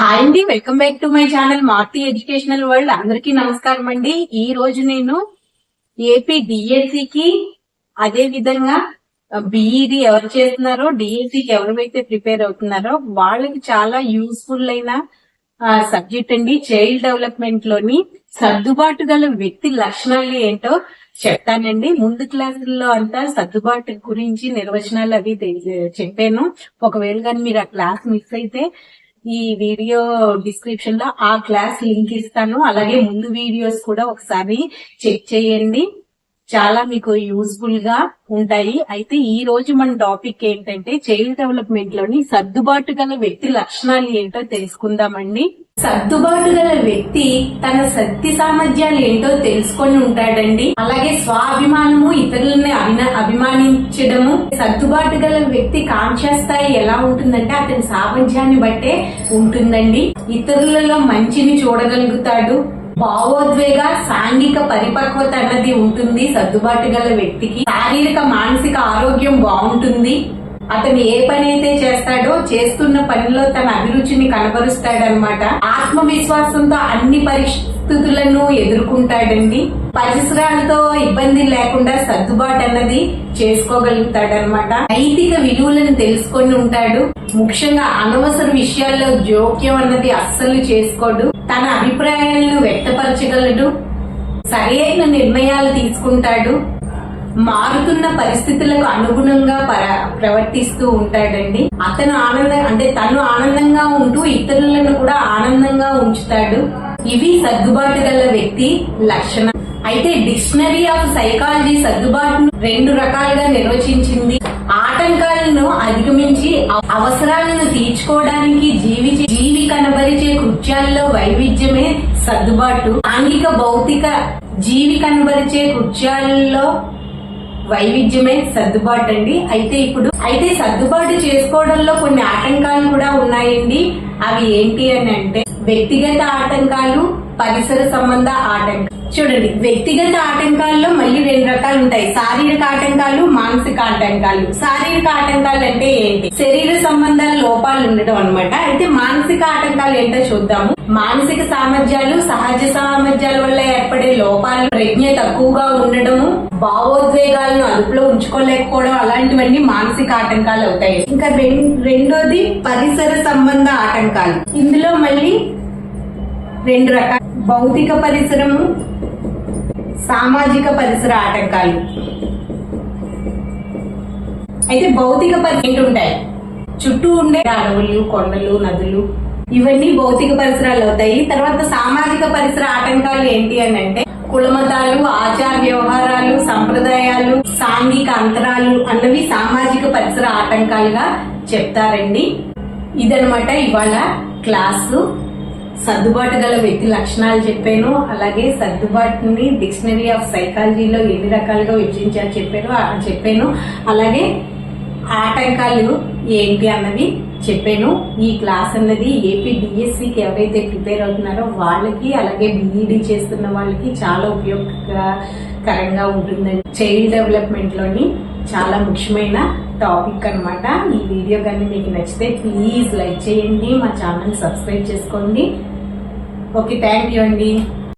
Hi అండి welcome back to my channel Marthi educational world అందరికీ నమస్కారం అండి. ఈ రోజు నేను ఏపీ డిఎస్సి కి అదే విధంగా బిఈడి ఎవరు చేస్తున్నారో డిఎస్సికి ఎవరైతే ప్రిపేర్ అవుతున్నారో వాళ్ళకి చాలా యూస్ఫుల్ అయిన సబ్జెక్ట్ అండి. చైల్డ్ డెవలప్మెంట్లోని సర్దుబాటు గల వ్యక్తి లక్షణాలు ఏంటో చెప్తానండి. ముందు క్లాసుల్లో అంతా సర్దుబాటు గురించి నిర్వచనాలు అవి చెప్పాను. ఒకవేళ కానీ మీరు ఆ క్లాస్ మిస్ అయితే ఈ వీడియో డిస్క్రిప్షన్లో ఆ క్లాస్ లింక్ ఇస్తాను. అలాగే ముందు వీడియోస్ కూడా ఒకసారి చెక్ చేయండి. చాలా మీకు యూస్ఫుల్గా ఉంటాయి. అయితే ఈ రోజు మన టాపిక్ ఏంటంటే చైల్డ్ డెవలప్మెంట్లోని సర్దుబాటు గల వ్యక్తి లక్షణాలు ఏంటో తెలుసుకుందామండి. సర్దుబాటు గల వ్యక్తి తన శక్తి సామర్థ్యాలు ఏంటో తెలుసుకొని ఉంటాడండి. అలాగే స్వాభిమానము ఇతరులని అభిన- అభిమానించడము సర్దుబాటు గల వ్యక్తి కాంక్ష స్థాయి ఎలా ఉంటుందంటే అతని సామర్థ్యాన్ని బట్టే ఉంటుందండి. ఇతరులలో మంచిని చూడగలుగుతాడు. భావోద్వేగ సాంఘిక పరిపక్వత అన్నది ఉంటుంది సర్దుబాటు గల వ్యక్తికి. శారీరక మానసిక ఆరోగ్యం బాగుంటుంది. అతను ఏ పని అయితే చేస్తాడో చేస్తున్న పనిలో తన అభిరుచిని కనబరుస్తాడనమాట ఆత్మవిశ్వాసంతో అన్ని పరిస్థితులను ఎదుర్కొంటాడండి. పరిసరాలతో ఇబ్బంది లేకుండా సర్దుబాటు అన్నది చేసుకోగలుగుతాడనమాట నైతిక విలువలను తెలుసుకొని ఉంటాడు. ముఖ్యంగా అనవసర విషయాల్లో జోక్యం అన్నది అస్సలు చేసుకోడు. తన అభిప్రాయాలను వ్యక్తపరచగలడు. సరైన నిర్ణయాలు తీసుకుంటాడు. మారుతున్న పరిస్థితులకు అనుగుణంగా ప్రవర్తిస్తూ ఉంటాడండి. అతను ఆనందం అంటే తను ఆనందంగా ఉంటూ ఇతరులను కూడా ఆనందంగా ఉంచుతాడు. ఇవి సర్దుబాటు గల వ్యక్తి లక్షణం. అయితే డిక్షనరీ ఆఫ్ సైకాలజీ సర్దుబాటును రెండు రకాలుగా నిర్వచించింది. ఆటంకాలను అధిగమించి అవసరాలను తీర్చుకోవడానికి జీవి జీవి కనబరిచే కృత్యాల్లో వైవిధ్యమే సర్దుబాటు. ఆంగిక భౌతిక జీవి కనబరిచే కృత్యాల్లో వైవిధ్యమే సర్దుబాటు అండి అయితే ఇప్పుడు అయితే సర్దుబాటు చేసుకోవడంలో కొన్ని ఆటంకాలు కూడా ఉన్నాయండి. అవి ఏంటి అని అంటే వ్యక్తిగత ఆటంకాలు పరిసర సంబంధ ఆటంకాలు చూడండి వ్యక్తిగత ఆటంకాల్లో మళ్ళీ రెండు రకాలు ఉంటాయి. శారీరక ఆటంకాలు మానసిక ఆటంకాలు. శారీరక ఆటంకాలు అంటే ఏంటి? శరీర సంబంధాల లోపాలు ఉండడం అనమాట అయితే మానసిక ఆటంకాలు ఏంటో చూద్దాము. మానసిక సామర్థ్యాలు సహజ సామర్థ్యాల వల్ల ఏర్పడే లోపాలు ప్రజ్ఞ తక్కువగా ఉండడము భావోద్వేగాలను అదుపులో ఉంచుకోలేకపోవడం అలాంటివన్నీ మానసిక ఆటంకాలు అవుతాయి. ఇంకా రెండోది పరిసర సంబంధ ఆటంకాలు. ఇందులో మళ్ళీ రెండు రకాల. భౌతిక పరిసరము సామాజిక పరిసర ఆటంకాలు. అయితే భౌతిక పరిస్థితులు ఉంటాయి? చుట్టూ ఉండే అడవులు కొండలు నదులు ఇవన్నీ భౌతిక పరిసరాలు అవుతాయి. తర్వాత సామాజిక పరిసర ఆటంకాలు ఏంటి అని అంటే కులమతాలు ఆచార వ్యవహారాలు సంప్రదాయాలు సాంఘిక అంతరాలు అన్నవి సామాజిక పరిసర ఆటంకాలుగా చెప్తారండి. ఇదనమాట ఇవాళ క్లాసు. సర్దుబాటు గల వ్యక్తి లక్షణాలు చెప్పాను. అలాగే సర్దుబాటుని డిక్షనరీ ఆఫ్ సైకాలజీలో ఎన్ని రకాలుగా విభజించారు చెప్పాను చెప్పాను. అలాగే ఆటంకాలు ఏంటి అన్నది చెప్పాను. ఈ క్లాస్ అన్నది ఏపీ డిఎస్సికి ఎవరైతే ప్రిపేర్ అవుతున్నారో వాళ్ళకి అలాగే బీఈడీ చేస్తున్న వాళ్ళకి చాలా ఉపయోగకరంగా ఉంటుందండి చైల్డ్ డెవలప్మెంట్లోని చాలా ముఖ్యమైన టాపిక్ అనమాట ఈ వీడియో కానీ మీకు నచ్చితే ప్లీజ్ లైక్ చేయండి మా ఛానల్ సబ్స్క్రైబ్ చేసుకోండి. ఓకే థ్యాంక్ యూ అండి.